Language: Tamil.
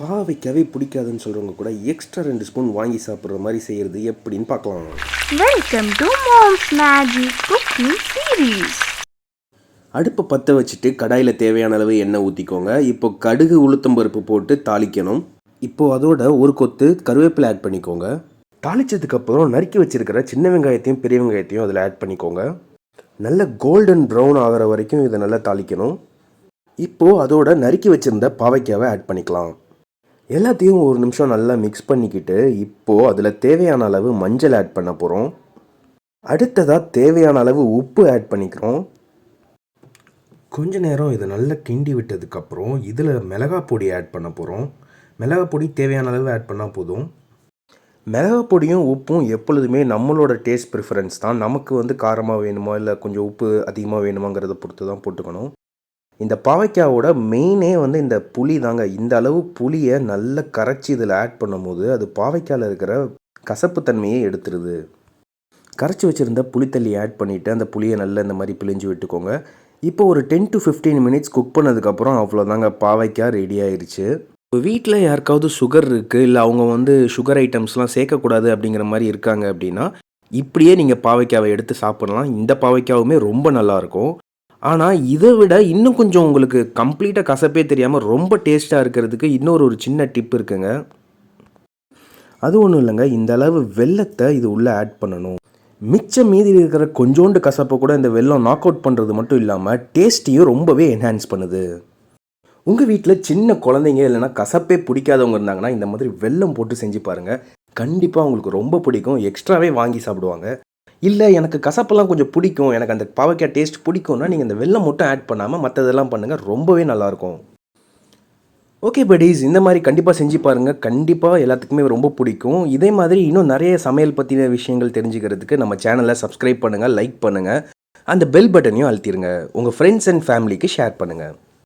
பாவைக்காவே பிடிக்காதுன்னு சொல்கிறவங்க கூட எக்ஸ்ட்ரா ரெண்டு ஸ்பூன் வாங்கி சாப்பிட்ற மாதிரி செய்கிறது எப்படின்னு பார்க்கலாம். Welcome to Mom's Magic Cooking Series. அடுப்பை பற்ற வச்சுட்டு கடாயில் தேவையான அளவு எண்ணெய் ஊற்றிக்கோங்க இப்போ கடுகு உளுத்தம்பருப்பு போட்டு தாளிக்கணும். இப்போது அதோட ஒரு கொத்து கருவேப்பிலை ஆட் பண்ணிக்கோங்க. தாளிச்சதுக்கப்புறம் நறுக்கி வச்சிருக்கிற சின்ன வெங்காயத்தையும் பெரிய வெங்காயத்தையும் அதில் ஆட் பண்ணிக்கோங்க. நல்ல கோல்டன் ப்ரௌன் ஆகிற வரைக்கும் இதை நல்லா தாளிக்கணும். இப்போது அதோட நறுக்கி வச்சுருந்த பாவைக்காவை ஆட் பண்ணிக்கலாம். எல்லாத்தையும் ஒரு நிமிஷம் நல்லா மிக்ஸ் பண்ணிக்கிட்டு இப்போது அதில் தேவையான அளவு மஞ்சள் ஆட் பண்ண போகிறோம் அடுத்ததாக தேவையான அளவு உப்பு ஆட் பண்ணிக்கிறோம். கொஞ்ச நேரம் இதை நல்லா கிண்டி விட்டதுக்கப்புறம் இதில் மிளகா பொடி ஆட் பண்ண போகிறோம் மிளகா பொடி தேவையான அளவு ஆட் பண்ணால் போதும். மிளகா பொடியும் உப்பும் எப்பொழுதுமே நம்மளோட டேஸ்ட் ப்ரிஃபரன்ஸ் தான். நமக்கு வந்து காரமாக வேணுமா இல்லை கொஞ்சம் உப்பு அதிகமாக வேணுமாங்கிறத பொறுத்து தான் போட்டுக்கணும். இந்த பாவைக்காவோட மெயினே வந்து இந்த புளி தாங்க. இந்த அளவு புளியை நல்லா கரைச்சி இதில் ஆட் பண்ணும்போது அது பாவைக்காயில் இருக்கிற கசப்புத்தன்மையை எடுத்துருது. கரைச்சி வச்சுருந்த புளித்தள்ளி ஆட் பண்ணிவிட்டு அந்த புளியை நல்லா இந்த மாதிரி பிழிஞ்சு விட்டுக்கோங்க. இப்போ ஒரு ten to fifteen minutes cook பண்ணதுக்கப்புறம் அவ்வளோதாங்க பாவைக்காய் ரெடி ஆயிடுச்சு இப்போ வீட்டில் யாருக்காவது சுகர் இருக்குது இல்லை அவங்க வந்து சுகர் ஐட்டம்ஸ்லாம் சேர்க்கக்கூடாது அப்படிங்கிற மாதிரி இருக்காங்க அப்படின்னா இப்படியே நீங்கள் பாவைக்காவை எடுத்து சாப்பிடலாம். இந்த பாவைக்காவுமே ரொம்ப நல்லாயிருக்கும் ஆனால் இதை விட இன்னும் கொஞ்சம் உங்களுக்கு கம்ப்ளீட்டாக கசப்பே தெரியாமல் ரொம்ப டேஸ்ட்டாக இருக்கிறதுக்கு இன்னொரு ஒரு சின்ன டிப் இருக்குங்க. அது ஒன்றும் இல்லைங்க. இந்த அளவு வெல்லத்தை இது உள்ளே ஆட் பண்ணணும். மிச்சம் மீதி இருக்கிற கொஞ்சோண்டு கசப்பை கூட இந்த வெல்லம் நாக் அவுட் பண்ணுறது மட்டும் இல்லாமல் டேஸ்ட்டையும் ரொம்பவே என்ஹான்ஸ் பண்ணுது. உங்கள் வீட்டில் சின்ன குழந்தைங்க இல்லைன்னா கசப்பே பிடிக்காதவங்க இருந்தாங்கன்னா இந்த மாதிரி வெல்லம் போட்டு செஞ்சு பாருங்கள் கண்டிப்பாக அவங்களுக்கு ரொம்ப பிடிக்கும். எக்ஸ்ட்ராவே வாங்கி சாப்பிடுவாங்க. இல்லை எனக்கு கசப்பெல்லாம் கொஞ்சம் பிடிக்கும். எனக்கு அந்த பாவக்காய் டேஸ்ட் பிடிக்கும்னா நீங்கள் இந்த வெள்ளம் மட்டும் ஆட் பண்ணாமல் மற்றதெல்லாம் பண்ணுங்கள் ரொம்பவே நல்லாயிருக்கும். ஓகே படிஸ் இந்த மாதிரி கண்டிப்பாக செஞ்சு பாருங்கள் கண்டிப்பாக எல்லாத்துக்குமே ரொம்ப பிடிக்கும். இதே மாதிரி இன்னும் நிறைய சமையல் பற்றின விஷயங்கள் தெரிஞ்சுக்கிறதுக்கு நம்ம சேனலை சப்ஸ்கிரைப் பண்ணுங்கள் லைக் பண்ணுங்கள் அந்த பெல் பட்டனையும் அழுத்திடுங்க உங்கள் ஃப்ரெண்ட்ஸ் அண்ட் ஃபேமிலிக்கு ஷேர் பண்ணுங்கள்